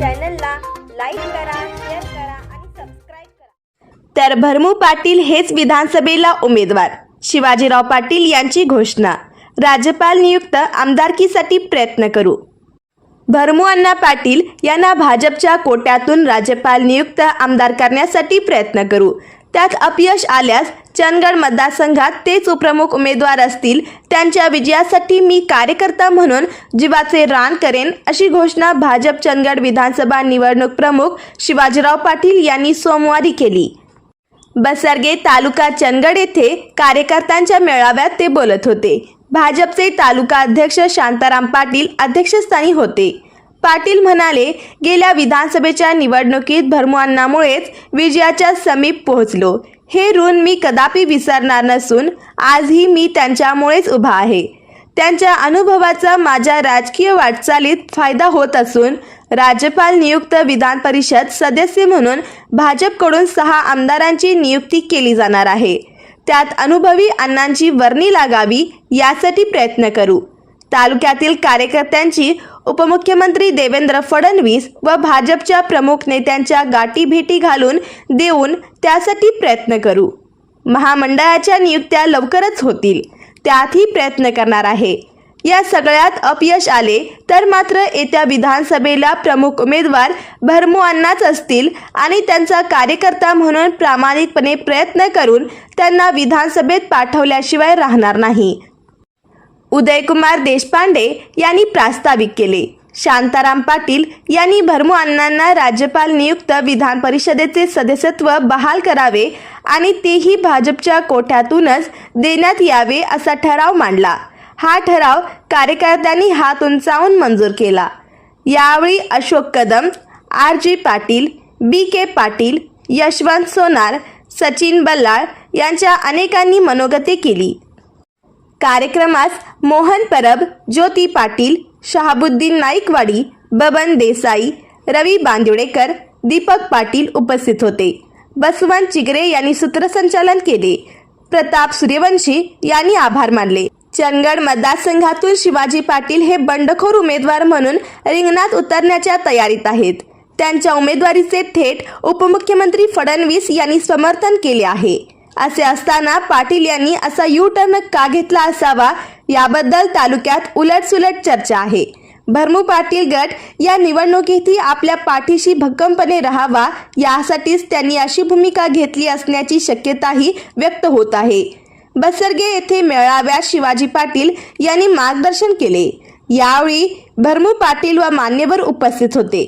चॅनलला लाईक करा शेअर करा आणि सबस्क्राईब करा. तर भरमू पाटील हेच विधानसभेला उमेदवार. शिवाजीराव पाटील यांची घोषणा. राज्यपाल नियुक्त आमदारकीसाठी प्रयत्न करू. भरमू अण्णा पाटील यांना भाजपच्या कोट्यातून राज्यपाल नियुक्त आमदार करण्यासाठी प्रयत्न करू. त्यात अपयश आल्यास चंदगड मतदारसंघात तेच उपप्रमुख उमेदवार असतील. त्यांच्या विजयासाठी मी कार्यकर्ता म्हणून जीवाचे रान करेन अशी घोषणा भाजप चंदगड विधानसभा निवडणूक प्रमुख शिवाजीराव पाटील यांनी सोमवारी केली. बसरगे तालुका चंदगड येथे कार्यकर्त्यांच्या मेळाव्यात ते बोलत होते. भाजपचे तालुका अध्यक्ष शांताराम पाटील अध्यक्षस्थानी होते. पाटील म्हणाले गेल्या विधानसभेच्या निवडणुकीत भरमुअण्णामुळेच विजयाच्या समीप पोहोचलो. हे ऋण मी कदापि विसरणार नसून आजही मी त्यांच्यामुळेच उभा आहे. त्यांच्या अनुभवाचा माझ्या राजकीय वाटचालीत फायदा होत असून राज्यपाल नियुक्त विधान परिषद सदस्य म्हणून भाजपकडून सहा आमदारांची नियुक्ती केली जाणार आहे. त्यात अनुभवी अण्णांची वर्णी लागावी यासाठी प्रयत्न करू. तालुक्यातील कार्यकर्त्यांची उपमुख्यमंत्री देवेंद्र फडणवीस व भाजपच्या प्रमुख नेत्यांच्या गाठीभेटी घालून देऊन त्यासाठी प्रयत्न करू. महामंडळाच्या नियुक्त्या लवकरच होतील. त्यातही प्रयत्न करणार आहे. या सगळ्यात अपयश आले तर मात्र येत्या विधानसभेला प्रमुख उमेदवार भरमू असतील आणि त्यांचा कार्यकर्ता म्हणून प्रामाणिकपणे प्रयत्न करून त्यांना विधानसभेत पाठवल्याशिवाय राहणार नाही. उदयकुमार देशपांडे यांनी प्रास्ताविक केले. शांताराम पाटील यांनी भरमू अण्णांना राज्यपाल नियुक्त विधान परिषदेचे सदस्यत्व बहाल करावे आणि तेही भाजपच्या कोठ्यातूनच देण्यात यावे असा ठराव मांडला. हा ठराव कार्यकर्त्यांनी हात उंचावून मंजूर केला. यावेळी Ashok Kadam R G Patil B K Patil Yashwant Sonar Sachin Ballal यांच्या अनेकांनी मनोगते केली. कार्यक्रमास मोहन परब ज्योती पाटील शहाबुद्दीन नाईकवाडी बबन देसाई रवी बांदिवडेकर दीपक पाटील उपस्थित होते. बसवंत चिगरे यांनी सूत्रसंचालन केले. प्रताप सूर्यवंशी यांनी आभार मानले. चंदगड मतदारसंघातून शिवाजी पाटील हे बंडखोर उमेदवार म्हणून रिंगणात उतरण्याच्या तयारीत आहेत. त्यांच्या उमेदवारीचे थेट उपमुख्यमंत्री फडणवीस यांनी समर्थन केले आहे. असे असताना पाटील यांनी असा यू टर्न का घेतला असावा याबद्दल तालुक्यात उलटसुलट चर्चा आहे. भरमू पाटील गट या निवडणुकीतही आपल्या पाठीशी भक्कमपणे राहावा यासाठीच त्यांनी अशी भूमिका घेतली असण्याची शक्यताही व्यक्त होत आहे. बसरगे येथे मेळाव्यात शिवाजी पाटील यांनी मार्गदर्शन केले. यावेळी भरमू पाटील व मान्यवर उपस्थित होते.